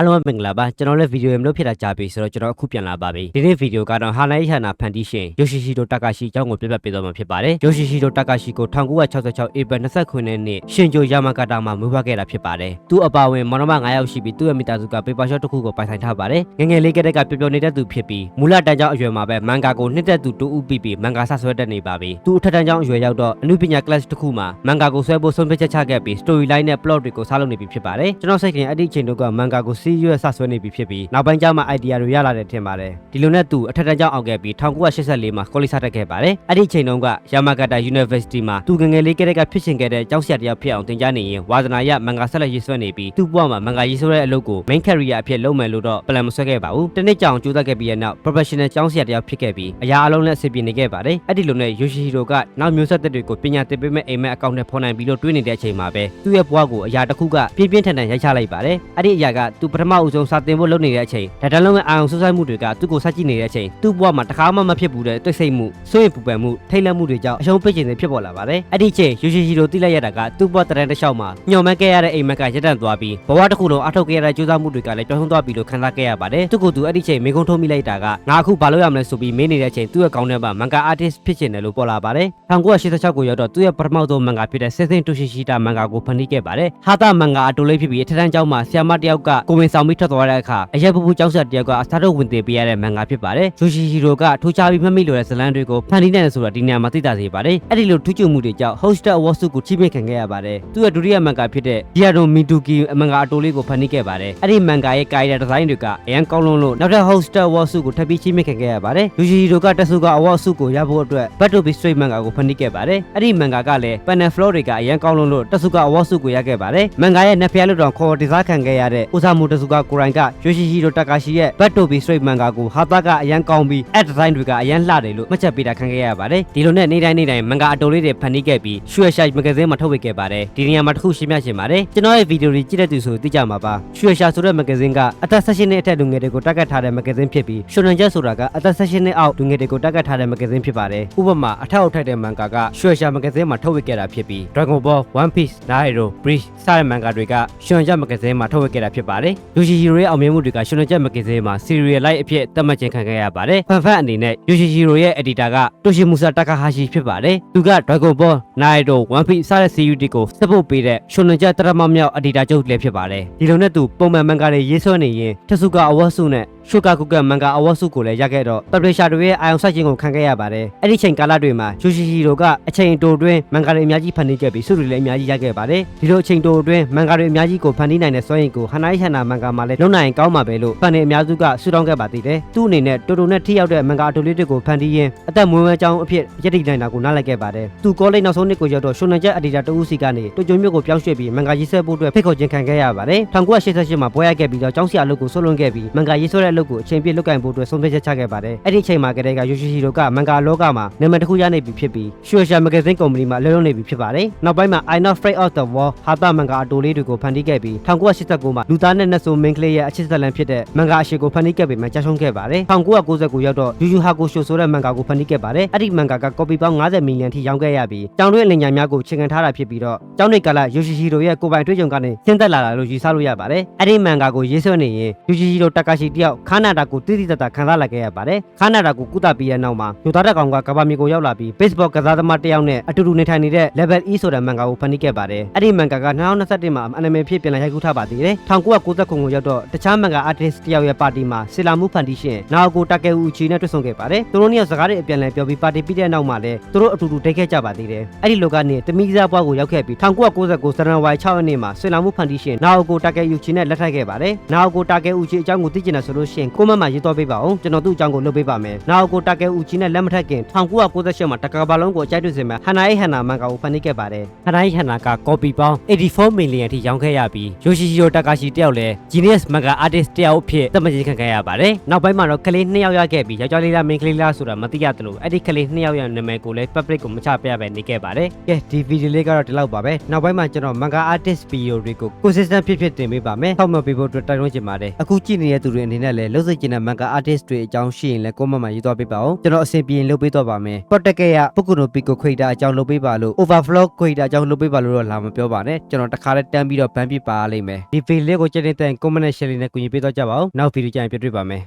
အားလုံးပဲမင်္ဂလာပါကျွန်တော်လည်းဗီဒီယိုမလို့ဖြစ်တာကြာပြီဆိုတော့ကျွန်တော်အခုပြန်လာပါပြီဒီနေ့ဗီဒီယိုကတော့ဟာနိုင်ဟန်နာဖန်တီရှင်ယိုရှိရှိတိုတာကာရှိအကြောင်းကိုပြပြပေးသွားမှာဖြစ်ပါတယ်ယိုရှိရှိတိုတာကာရှိကို1966ဧပြီ29ရက်နေ့ရှင်ဂျိုယာမာကာတာမှာမွေးဖွားခဲ့တာဖြစ်ပါတယ်သူအပါအဝင်မောင်နှမ9ယောက်ရှိပြီးသူ့ရဲ့မိသားစုကပေပါရှော့တစ်ခုကိုပိုင်ဆိုင်ထားပါတယ်ငယ်ငယ်လေးကတည်းကပျော်ပျော်နေတဲ့သူဖြစ်ပြီးမူလတန်းကျောင်းအရွယ်မှာပဲမန်ဂါကိုနှစ်သက်သူတူဦးပြီးပြီးမန်ဂါဆဆွဲတက်နေပါပြီသူအထက်တန်းကျောင်းအရွယ်ရောက်တော့အနုပညာ class တစ်ခုမှာမန်ဂါကိုဆွဲဖို့ဆုံးဖြတ်ချက်ချခဲ့ပြီး story line နဲ့ plot တွေကိုစားလုပ်နေပြီဖြစ်ပါတယ်ကျွန်တော်စိတ်ခင်အဲ့ဒီအချိန်တုန်းကမန်ဂါကိုစီးရွက်ဆဆွဲနေပြီဖြစ်ပြီးနောက်ပိုင်းကျမှ idea တွေရလာတယ်ထင်ပါတယ်ဒီလိုနဲ့သူအထက်တန်းကျောင်းအောင်ခဲ့ပြီး1984မှာ college တက်ခဲ့ပါတယ်အဲ့ဒီအချိန်တုန်းက Yamagata University မှာသူငယ်ငယ်လေးကတည်းကဖြစ်ရှင်ခဲ့တဲ့ကျောင်းဆရာတစ်ယောက်ဖြစ်အောင်သင်ကြားနေရင်ဝါသနာရမန်ဂါဆက်လက်ရေးဆွဲနေပြီးသူ့ဘဝမှာမန်ဂါရေးဆွဲတဲ့အလုပ်ကို main career အဖြစ်လုပ်မယ်လို့တော့ plan မဆွဲခဲ့ပါဘူးတနေ့ကြောင်ကြိုးစားခဲ့ပြီးတဲ့နောက် professional ကျောင်းဆရာတစ်ယောက်ဖြစ်ခဲ့ပြီးအရာအလုံးနဲ့အဆင်ပြေနေခဲ့ပါတယ်အဲ့ဒီလိုနဲ့ Yoshihiro ကနောက်မျိုးဆက်သက်တွေကိုပညာသင်ပေးမဲ့အိမ်မက်အကောင့်နဲ့ဖော်နိုင်ပြီးလို့တွေးနေတဲ့အချိန်မှာပဲသူ့ရဲ့ဘဝကိုအရာတစ်ခုကပြင်းပြင်းထန်ထန်ရိုက်ချလိုက်ပါတယ်အဲ့ဒီအရာကသူပထမဦးဆုံးစာသင်ဖို့လုပ်နေတဲ့အချိန်ဒါတလုံးရဲ့အာရုံစူးစိုက်မှုတွေကသူ့ကိုဆက်ကြည့်နေတဲ့အချိန်သူ့ဘဝမှာတစ်ခါမှမဖြစ်ဘူးတဲ့တိတ်ဆိတ်မှုစိုးရင်ပူပန်မှုထိတ်လန့်မှုတွေကြောင့်အရှုံးပိတ်ချင်နေဖြစ်ပေါ်လာပါတယ်အဲ့ဒီအချိန် Yoshihiro သိလိုက်ရတာကသူ့ဘဝတရန်တစ်လျှောက်မှာညှော်မှန်းခဲ့ရတဲ့အိမ်မက်ကရပ်တန့်သွားပြီးဘဝတစ်ခုလုံးအထောက်ခဲ့ရတဲ့ကြိုးစားမှုတွေကလည်းပြောင်းလဲသွားပြီလို့ခံစားခဲ့ရပါတယ်သူ့ကိုယ်သူအဲ့ဒီချိန်မိကုံးထုံးမိလိုက်တာကငါအခုဘာလုပ်ရမလဲဆိုပြီးမင်းနေတဲ့အချိန်သူ့ရဲ့ကောင်းထဲမှာမန်ဂါ artist ဖြစ်ချင်တယ်လို့ပေါ်လာပါတယ်1986ကိုရောက်တော့သူ့ရဲ့ပထမဆုံးမန်ဂါဖြစ်တဲ့ Season to Shishita မန်ဂါကိုဖန်တီးခဲ့ပါတယ်ဟာတာမန်ဂါအတူလေးဖြစ်ပြီးအထက်တန်းကျောင်းမှာဆီယာမတစ်ယောက်ကကိုဝင်ဆောင်ပြီးထွက်သွားတဲ့အခါအရက်ပူပူကျောင်းဆက်တစ်ယောက်ကအစားထုတ်ဝင်သေးပေးရတဲ့မန်ဂါဖြစ်ပါတယ်ယိုရှိဟီရိုကထိုးချပြီးမှတ်မိလို့တဲ့ဇလန်တွေကိုဖန်တီးနိုင်တယ်ဆိုတာဒီနေရာမှာသိတာစေပါတယ်အဲ့ဒီလိုထူးချွန်မှုတွေကြောင့် Hoster Award ဆုကိုချီးမြှင့်ခံခဲ့ရပါတယ်သူ့ရဲ့ဒုတိယမန်ဂါဖြစ်တဲ့ Diado Mituki မန်ဂါအတူလေးကိုဖန်တီးခဲ့ပါတယ်အဲ့ဒီမန်ဂါရဲ့ character design တွေကအရန်ကောင်းလုံးလို့နောက်ထပ် Hoster Award ဆုကိုထပ်ပြီးချီးမြှင့်ခံခဲ့ရပါတယ်ယိုရှိဟီရိုကတက်ဆူက Award ဆုကိုရဖို့အတွက် Battle Be Straight မန်ဂါကိုဖန်တီးခဲ့ပါတယ်အဲ့ဒီမန်ဂါကလည်း Panel Floor တွေကအရန်ကောင်းလုံးလို့တက်ဆူက Award ဆုကိုရခဲ့ပါတယ်မန်ဂါရဲ့နှစ်ဖျားလို့တော့ခေါ်ဒီဇိုင်းခံခဲ့ရတဲ့ဥစားမှုတက်ဆူကကိုရိုင်ကယိုရှိဟီရိုတကာရှိရဲ့ Battle Be Straight မန်ဂါကိုဟာတာကအရန်ကောင်းပြီး ad design တွေကအရန်လှတယ်လို့မှတ်ချက်ပေးတာခံခဲ့ရပါတယ်ဒီလိုနဲ့နေ့တိုင်းနေ့တိုင်းမန်ဂါအတော်လေးတွေဖန်တီးခဲ့ပြီးရွှေရှာမဂဇင်းမှာထုတ်ဝေခဲ့ပါတယ်ဒီနေရာမှာတစ်ခုရှင်းပြချင်ပါတယ်ကျွန်တော်ရဲ့ဗီဒီယိုတွေကြည့်တဲ့သူဆိုသိကြမှာပါရွှေရှာဆိုတဲ့မဂဇင်းကအသက်16နှစ်အထက်လူငယ်တွေကိုတက်ကတ်ထားတဲ့မဂဇင်းဖြစ်ပြီးရှုံနန်ချက်ဆိုတာကအသက်16နှစ်အောက်လူငယ်တွေကိုတက်ကတ်ထားတဲ့မဂဇင်းဖြစ်ပါတယ်ဥပမာအထက်အောက်ထိုက်တဲ့မန်ဂါကရွှေရှာမဂဇင်းမှာထုတ်ဝေခဲ့တာဖြစ်ပြီး Dragon Ball One Piece Naruto Bleach စတဲ့မန်ဂါတွေကရှုံနန်ချက်မဂဇင်းမှာထုတ်ဝေခဲ့တာဖြစ်ပါတယ်လူရှိဟီရိုရဲ့အောင်မြင်မှုတွေကရှုံနန်ချက်မဂဇင်းမှာ serial light အဖြစ်သတ်မှတ်ခြင်းခံခဲ့ရပါတယ်ဖန်ဖန်အနေနဲ့ယူရှိဟီရိုရဲ့ editor ကတိုရှီမူဆာတာကာဟာရှိဖြစ်ပါတယ်သူက Dragon Ball Naruto One Piece စတဲ့ series တွေကိုစပို့ပေးတဲ့ရှုံနန်ချက်တရမမြောက် editor ချုပ်လည်းဖြစ်ပါတယ်ဒီလိုနဲ့သူပုံမှန်မန်ဂါတွေရေးဆွဲနေရင်တဆုကအဝတ်စုနဲ့ ရှုကာကုကမန်ဂါအဝတ်စုကိုလည်းရခဲ့တော့ publisher တွေရဲ့အာရုံစိုက်ခြင်းကိုခံခဲ့ရပါတယ်အဲ့ဒီချိန်ကာလတွေမှာယူရှိဟီရိုကအချိန်တိုတွင်းမန်ဂါတွေအများကြီးဖန်တီးခဲ့ပြီးစုတွေလည်းအများကြီးရခဲ့ပါတယ်ဒီလိုအချိန်တိုတွင်းမန်ဂါတွေအများကြီးကိုဖန်တီးနိုင်တဲ့စွမ်းရည်ကိုဟနိုင်းဟန်နာမန်ဂါမှာလည်းလုံနိုင်ရင်ကောင်းမှာပဲလို့ဖန်နေအများစုကဆူတောင်းခဲ့ပါသေးတယ်သူ့အနေနဲ့တိုတိုနဲ့ထိရောက်တဲ့မန်ဂါအတူလေးတွေကိုဖန်တီးရင်းအသက်မွေးဝမ်းကြောင်းအဖြစ်ရည်တည်နိုင်တာကိုနားလည်ခဲ့ပါတယ်သူကောလိပ်နောက်ဆုံးနှစ်ကိုရောက်တော့ရှုံနန်ချက်အဒီတာတူဦးစီကနေတိုကျိုမြို့ကိုပြောင်းရွှေ့ပြီးမန်ဂါရေးဆွဲဖို့အတွက်ဖိတ်ခေါ်ခြင်းခံခဲ့ရပါတယ်1988မှာပွဲရခဲ့ပြီးတော့ကျောင်းဆရာအလုပ်ကိုဆွလွန်ခဲ့ပြီးမန်ဂါရေးဆွဲတဲ့အလုပ်ကိုအချိန်ပြည့်လုပ်ကင်ဖို့အတွက်ဆုံးဖြတ်ချက်ချခဲ့ပါတယ်အဲ့ဒီအချိန်မှာကတည်းကယိုရှိဟီရိုကမန်ဂါလောကမှာနာမည်တစ်ခုရနေပြီဖြစ်ပြီးရှူရှာမဂဇင်းကုမ္ပဏီမှာအလုပ်လုပ်နေပြီဖြစ်ပါတယ်နောက်ပိုင်းမှာ I Not Afraid of the War ဟာတာမန်ဂါအတူလေးတွေကိုဖန်တီးခဲ့ပြီး1989မှာလူသားနဲ့နတ်ဆိုမင်းကလေးရဲ့အချစ်ဇလန်ဖြစ်တဲ့မန်ဂါအရှိကိုဖန်တီးခဲ့ပြီးမှကြာရှုံးခဲ့ပါတယ်1999ရောက်တော့ယူယူဟာကိုရှိုဆိုတဲ့မန်ဂါကိုဖန်တီးခဲ့ပါတယ်အဲ့ဒီမန်ဂါကကော်ပီပေါင်း90မီလီယံထိရောင်းခဲ့ရပြီးကျောင်းတွင်းအလင်ညာများကိုချိန်ခံထားတာဖြစ်ပြီးတော့ကျောင်းနေကလာယိုရှိဟီရိုရဲ့ကိုယ်ပိုင်တွေ့ကြုံကနေဆင်းသက်လာတာလို့ယူဆလို့ရပါတယ်အဲ့ဒီမန်ဂါကိုရေးဆွဲနေရင်ယူရှိဟီရိုတကာရှိတယောက်ခါနာတာကိုတိတိတတ်တာခံစားလာခဲ့ရပါတယ်ခါနာတာကိုကုသပြီးတဲ့နောက်မှာယူသားတဲ့ကောင်ကကဘာမီကိုရောက်လာပြီး baseball ကစားသမားတယောက်နဲ့အတူတူနေထိုင်နေတဲ့ level E ဆိုတဲ့မန်ဂါကိုဖန်တီးခဲ့ပါတယ်အဲ့ဒီမန်ဂါက2021မှာအနီမေဖြစ်ပြန်လာရိုက်ကူးထားပါသေးတယ်1990ခုကိုရောက်တော့တခြားမန်ဂါ artist တယောက်ရဲ့ပါတီမှာဆီလာမှုဖန်တီးရှင်နာအိုကိုတာကဲဦးချီနဲ့တွေ့ဆုံခဲ့ပါတယ်သူတို့နှစ်ယောက်စကားတွေအပြန်အလှန်ပြောပြီးပါတီပြီးတဲ့နောက်မှာလည်းသူတို့အတူတူဒိတ်ခဲ့ကြပါသေးတယ်အဲ့ဒီလိုကနေတမီးစားဘွားကိုရောက်ခဲ့ပြီး1999ဇန်နဝါရီ6ရက်နေ့မှာဆီလာမှုဖန်တီးရှင်နာအိုကိုတာကဲဦးချီနဲ့လက်ထပ်ခဲ့ပါတယ်နာအိုကိုတာကဲဦးချီအကြောင်းကိုသိချင်တယ်ဆိုလို့ရှိရင်ကိုမမရေးတော့ပေးပါအောင်ကျွန်တော်သူ့အကြောင်းကိုလုပ်ပေးပါမယ်နာအိုကိုတာကဲဦးချီနဲ့လက်မထပ်ခင်1998မှာတကာဘာလုံးကိုအကြိုက်တွေ့စင်မှာဟန်နာအိဟန်နာမန်ဂါကိုဖန်တီးခဲ့ပါတယ်ဟန်နာအိဟန်နာကကော်ပီပေါင်း84မီလီယံထိရောင်းခဲ့ရပြီးယိုရှိဟီရိုတာကာရှိတယောက်လည်း Genius Manga Artist တယောက်အဖြစ်သတ်မှတ်ခြင်းခံခဲ့ရပါတယ်နောက်ပိုင်းမှာတော့ကလေး2ယောက်ရခဲ့ပြီးယောက်ျားလေးလားမိန်းကလေးလားဆိုတာမသိရတယ်လို့အဲ့ဒီကလေး2ယောက်ရဲ့နာမည်ကိုလည်း public ကိုမချပြပဲနေခဲ့ပါတယ်ကဲဒီဗီဒီယိုလေးကတော့ဒီလောက်ပါပဲနောက်ပိုင်းမှာကျွန်တော် Manga Artist video တွေကို consistent ဖြစ်ဖြစ်တင်ပေးပါမယ်ထောက်မှတ်ပေးဖို့အတွက်တိုက်တွန်းချင်ပါတယ်အခုကြည့်နေတဲ့သူတွေအနေနဲ့လည်းလည်းလုံးစိတ်ကျင်တဲ့ manga artist တွေအကြောင်းရှိရင်လည်း comment မှာရေးသွားပေးပါဦးကျွန်တော်အဆင်ပြေရင်လုပ်ပေးတော့ပါမယ်ပေါ့တက်ကဲရပုကုနိုပီကိုခွေတာအကြောင်းလုပ်ပေးပါလို့ overflow ခွေတာအကြောင်းလုပ်ပေးပါလို့တော့လာမပြောပါနဲ့ကျွန်တော်တခါတည်းတန်းပြီးတော့ဗန်းပြပါလိမ့်မယ်ဒီ video လေးကိုကြည့်နေတဲ့ comment နဲ့ share လေးနဲ့ကူညီပေးတော့ကြပါဦးနောက် video ကြရင်ပြတွေ့ပါမယ်